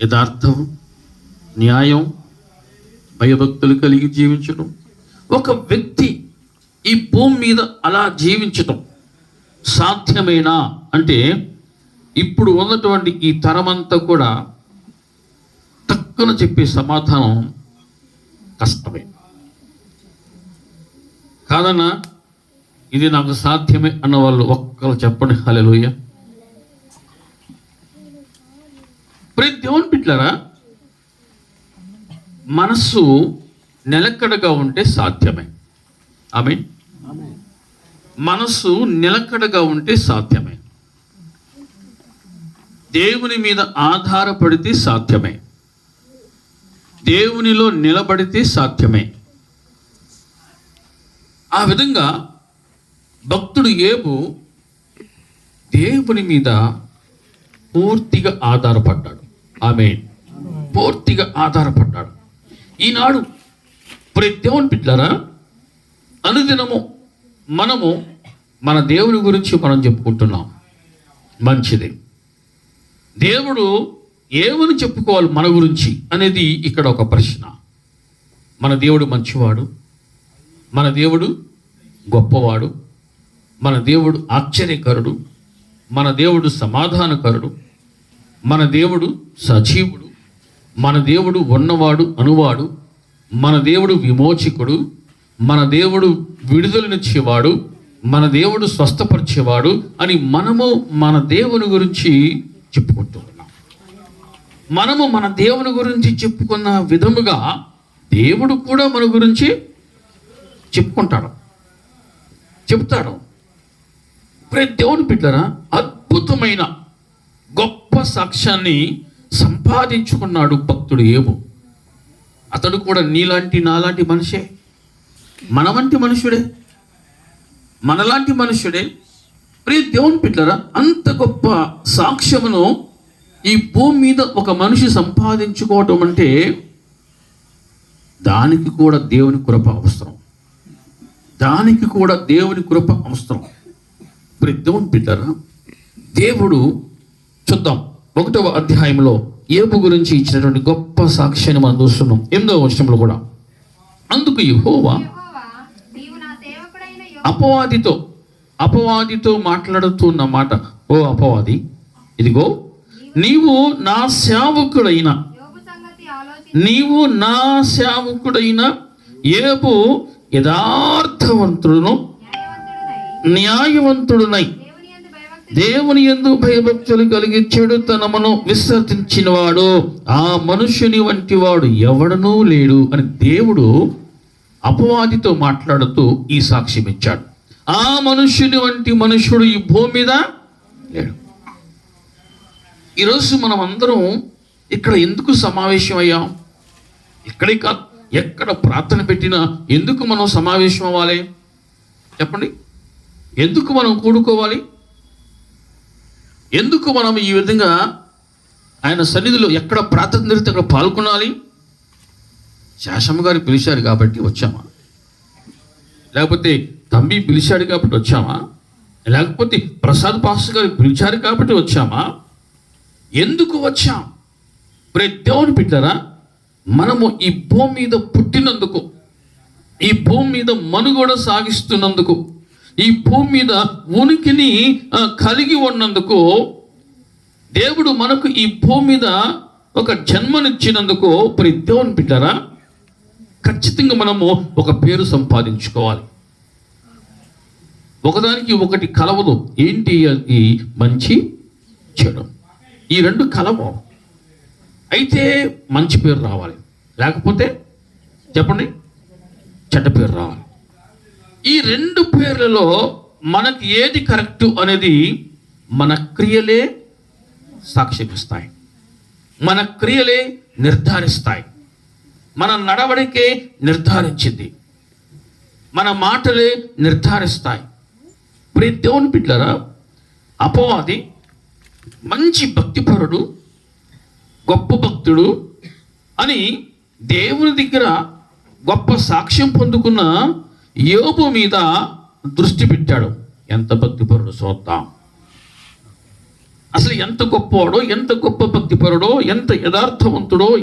యథార్థం న్యాయం భయభక్తులు కలిగి జీవించడం ఒక వ్యక్తి ఈ భూమి మీద అలా జీవించటం సాధ్యమేనా అంటే ఇప్పుడు ఉన్నటువంటి ఈ తరమంతా కూడా తక్కువ చెప్పే సమాధానం కష్టమే. కాదన్నా ఇది నాకు సాధ్యమే అన్న వాళ్ళు ఒక్కరు చెప్పండి. హల్లెలూయా. బిడ్డలారా మనస్సు నిలకడగా ఉంటే సాధ్యమే. ఆమె మనస్సు నిలకడగా ఉంటే సాధ్యమే. దేవుని మీద ఆధారపడితే సాధ్యమే. దేవునిలో నిలబడితే సాధ్యమే. ఆ విధంగా భక్తుడు ఏబు దేవుని మీద పూర్తిగా ఆధారపడ్డాడు. ఆమె పూర్తిగా ఆధారపడ్డాడు. ఈనాడు ప్రతి దేవుని బిడ్డలారా అనుదినము మనము మన దేవుని గురించి మనం చెప్పుకుంటున్నాం. మంచిది. దేవుడు ఏమని చెప్పుకోవాలి మన గురించి అనేది ఇక్కడ ఒక ప్రశ్న. మన దేవుడు మంచివాడు మన దేవుడు గొప్పవాడు మన దేవుడు ఆశ్చర్యకరుడు మన దేవుడు సమాధానకరుడు మన దేవుడు సజీవుడు మన దేవుడు ఉన్నవాడు అనువాడు మన దేవుడు విమోచకుడు మన దేవుడు విడుదలనిచ్చేవాడు మన దేవుడు స్వస్థపరిచేవాడు అని మనము మన దేవుని గురించి చెప్పుకుంటూ ఉన్నాం. మనము మన దేవుని గురించి చెప్పుకున్న విధముగా దేవుడు కూడా మన గురించి చెప్పుకుంటాడు. చెప్తాడు. ప్రతి దేవుని బిడ్డరా అద్భుతమైన గొప్ప సాక్ష్యాన్ని సంపాదించుకున్నాడు భక్తుడు ఏమో అతడు కూడా నీలాంటి నాలాంటి మనిషే. మన వంటి మనుషుడే. మనలాంటి మనుషుడే. ప్రియ దేవుని బిడ్డరా అంత గొప్ప సాక్ష్యమును ఈ భూమి మీద ఒక మనిషి సంపాదించుకోవటం అంటే దానికి కూడా దేవుని కృప అవసరం. దానికి కూడా దేవుని కృప అవసరం. ఇప్పుడు దేవుని పిల్లరా దేవుడు చూద్దాం. ఒకటవ అధ్యాయంలో ఏపు గురించి ఇచ్చినటువంటి గొప్ప సాక్ష్యాన్ని మనం చూస్తున్నాం. ఎనిమిదవ వచనంలో కూడా. అందుకు యహోవా అపవాదితో అపవాదితో మాట్లాడుతున్న మాట. ఓ అపవాది ఇదిగో నీవు నా సేవకుడైన నీవు నా సేవకుడైన ఏపు యథార్థవంతుడును న్యాయవంతుడునై. దేవుని ఎందు భయభక్తులు కలిగి చెడుతనమును విసర్జించినవాడు ఆ మనుష్యుని వంటి వాడు ఎవడనూ లేడు అని దేవుడు అపవాదితో మాట్లాడుతూ ఈ సాక్ష్యం ఇచ్చాడు. ఆ మనుష్యుని వంటి మనుష్యుడు ఈ భూమి మీద లేడు. ఈరోజు మనం అందరం ఇక్కడ ఎందుకు సమావేశం అయ్యాం ఇక్కడే కాదు ఎక్కడ ప్రార్థన పెట్టినా ఎందుకు మనం సమావేశం అవ్వాలి చెప్పండి. ఎందుకు మనం కూడుకోవాలి? ఎందుకు మనం ఈ విధంగా ఆయన సన్నిధిలో ఎక్కడ ప్రార్థన జరిగితే అక్కడ పాల్గొనాలి? శాసమ్మ గారు పిలిచారు కాబట్టి వచ్చామా? లేకపోతే తమ్మి పిలిచాడు కాబట్టి వచ్చామా? లేకపోతే ప్రసాద్ పాస్టర్ గారు పిలిచారు కాబట్టి వచ్చామా? ఎందుకు వచ్చాం? ప్రత్యేవని దేవుని బిడ్డరా మనము ఈ భూమి మీద పుట్టినందుకు ఈ భూమి మీద మనుగడ సాగిస్తున్నందుకు ఈ భూమి మీద ఉనికిని కలిగి ఉన్నందుకు దేవుడు మనకు ఈ భూమి మీద ఒక జన్మనిచ్చినందుకు ప్రతి దేవుని బిడ్డరా ఖచ్చితంగా మనము ఒక పేరు సంపాదించుకోవాలి. ఒకదానికి ఒకటి కలవదు. ఏంటి అది మంచి చెడు? ఈ రెండు కలవు. అయితే మంచి పేరు రావాలి. లేకపోతే చెప్పండి చెడ్డ పేరు రావాలి. ఈ రెండు పేర్లలో మనకి ఏది కరెక్ట్ అనేది మన క్రియలే సాక్షిపిస్తాయి. మన క్రియలే నిర్ధారిస్తాయి. మన నడవడికే నిర్ధారించింది. మన మాటలే నిర్ధారిస్తాయి. ప్రతి దేవుని బిడ్డరా అపవాది మంచి భక్తిపరుడు గొప్ప భక్తుడు అని దేవుని దగ్గర గొప్ప సాక్ష్యం పొందుకున్న యోబు మీద దృష్టి పెట్టాడు. ఎంత భక్తిపరుడు చూద్దాం అసలు ఎంత గొప్పవాడో ఎంత గొప్ప భక్తిపరుడో ఎంత యథార్థవంతుడో